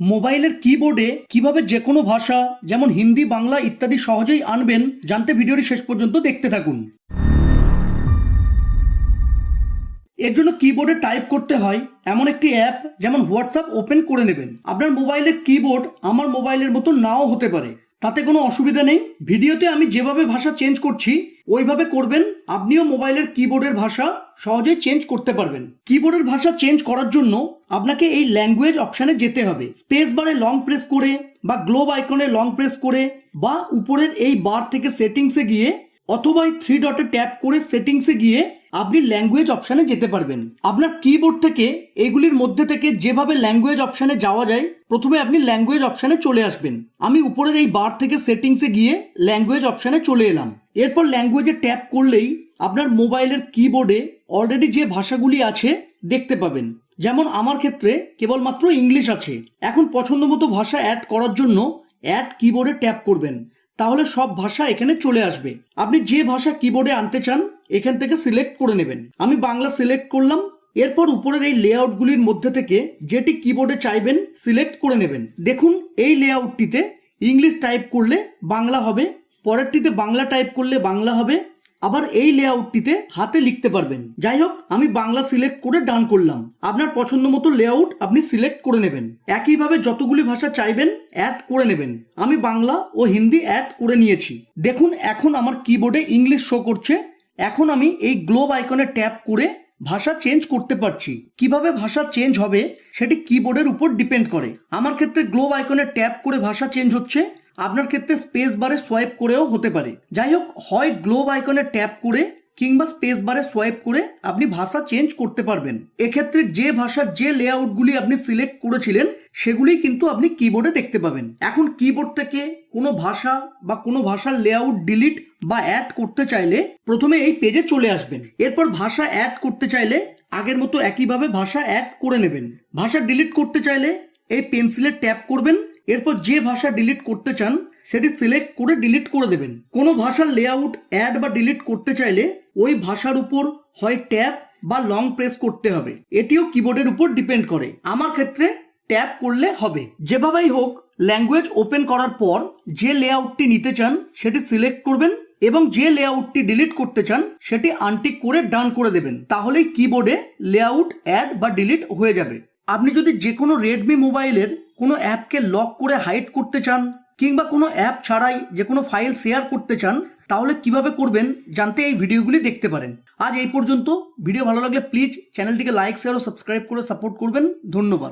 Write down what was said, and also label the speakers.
Speaker 1: মোবাইলের কিবোর্ডে কীভাবে যে কোনো ভাষা, যেমন হিন্দি, বাংলা ইত্যাদি সহজেই আনবেন, জানতে ভিডিওটি শেষ পর্যন্ত দেখতে থাকুন। এর জন্য কিবোর্ডে টাইপ করতে হয় এমন একটি অ্যাপ যেমন হোয়াটসঅ্যাপ ওপেন করে নেবেন। আপনার মোবাইলের কিবোর্ড আমার মোবাইলের মতো নাও হতে পারে। তাতে কোনো অসুবিধা নেই। ভিডিওতে আমি যেভাবে ভাষা চেঞ্জ করছি, ওইভাবে করবেন। আপনিও মোবাইলের কিবোর্ডের ভাষা সহজেই চেঞ্জ করতে পারবেন। কিবোর্ডের ভাষা চেঞ্জ করার জন্য আপনাকে এই ল্যাঙ্গুয়েজ অপশানে যেতে হবে। স্পেস বারে লং প্রেস করে বা গ্লোব আইকনে লং প্রেস করে বা উপরের এই বার থেকে সেটিংসে গিয়ে অথবা এই থ্রি ডটে ট্যাপ করে সেটিংসে গিয়ে আপনি ল্যাঙ্গুয়েজ অপশানে যেতে পারবেন। আপনার কিবোর্ড থেকে, এগুলির মধ্যে থেকে যেভাবে ল্যাঙ্গুয়েজ অপশানে যাওয়া যায়, প্রথমে আপনি ল্যাঙ্গুয়েজ অপশানে চলে আসবেন। আমি উপরের এই বার থেকে সেটিংসে গিয়ে ল্যাঙ্গুয়েজ অপশানে চলে এলাম। এরপর ল্যাঙ্গুয়েজে ট্যাপ করলেই আপনার মোবাইলের কিবোর্ডে অলরেডি যে ভাষাগুলি আছে দেখতে পাবেন। যেমন আমার ক্ষেত্রে কেবলমাত্র ইংলিশ আছে। এখন পছন্দ মতো ভাষা অ্যাড করার জন্য অ্যাড কিবোর্ডে ট্যাপ করবেন। তাহলে সব ভাষা এখানে চলে আসবে। আপনি যে ভাষা কিবোর্ডে আনতে চান এখান থেকে সিলেক্ট করে নেবেন। আমি বাংলা সিলেক্ট করলাম, এরপর উপরের এই লেআউটগুলির মধ্যে থেকে যেটি কিবোর্ডে চাইবেন সিলেক্ট করে নেবেন। দেখুন, এই লেআউটটিতে ইংলিশ টাইপ করলে বাংলা হবে, পরেরটিতে বাংলা টাইপ করলে বাংলা হবে, আবার এই লেআউটটিতে হাতে লিখতে পারবেন। যাই হোক, আমি বাংলা সিলেক্ট করে ডান করলাম। আপনার পছন্দ মতো লেআউট আপনি সিলেক্ট করে নেবেন। একইভাবে যতগুলি ভাষা চাইবেন অ্যাড করে নেবেন। আমি বাংলা ও হিন্দি অ্যাড করে নিয়েছি। দেখুন, এখন আমার কিবোর্ডে ইংলিশ শো করছে। এখন আমি এই গ্লোব আইকনে ট্যাপ করে ভাষা চেঞ্জ করতে পারছি। কীভাবে ভাষা চেঞ্জ হবে সেটি কিবোর্ডের উপর ডিপেন্ড করে। আমার ক্ষেত্রে গ্লোব আইকনে ট্যাপ করে ভাষা চেঞ্জ হচ্ছে। আপনার ক্ষেত্রে স্পেস বারে সোয়াইপ করেও হতে পারে। যাই হোক, হয় গ্লোব আইকনে ট্যাপ করে কিংবা স্পেস বারে সোয়াইপ করে আপনি ভাষা চেঞ্জ করতে পারবেন। এক্ষেত্রে যে ভাষার যে লেআউটগুলি আপনি সিলেক্ট করেছিলেন, সেগুলি কিন্তু আপনি কিবোর্ডে দেখতে পাবেন। এখন কিবোর্ড থেকে কোনো ভাষা বা কোনো ভাষার লেআউট ডিলিট বা অ্যাড করতে চাইলে প্রথমে এই পেজে চলে আসবেন। এরপর ভাষা অ্যাড করতে চাইলে আগের মতো একইভাবে ভাষা অ্যাড করে নেবেন। ভাষা ডিলিট করতে চাইলে এই পেন্সিলে ট্যাপ করবেন। এরপর যে ভাষা ডিলিট করতে চান, সেটি সিলেক্ট করে ডিলিট করে দেবেন। কোনো ভাষার লেআউট অ্যাড বা ডিলিট করতে চাইলে ওই ভাষার উপর হয় ট্যাপ বা লং প্রেস করতে হবে। এটিও কিবোর্ডের উপর ডিপেন্ড করে। আমার ক্ষেত্রে ট্যাপ করলে হবে। যেভাবেই হোক ল্যাঙ্গুয়েজ ওপেন করার পর যে লেআউটটি নিতে চান, সেটি সিলেক্ট করবেন এবং যে লেআউটটি ডিলিট করতে চান, সেটি আনটিক করে ডান করে দেবেন। তাহলেই কিবোর্ডে লেআউট অ্যাড বা ডিলিট হয়ে যাবে। আপনি যদি যে কোনো রেডমি মোবাইলের কোনো অ্যাপকে লক করে হাইড করতে চান কিংবা কোনো অ্যাপ ছাড়াই যে কোনো ফাইল শেয়ার করতে চান, তাহলে কীভাবে করবেন জানতে এই ভিডিওগুলি দেখতে পারেন। আজ এই পর্যন্ত। ভিডিও ভালো লাগলে প্লিজ চ্যানেলটিকে লাইক, শেয়ার ও সাবস্ক্রাইব করে সাপোর্ট করবেন। ধন্যবাদ।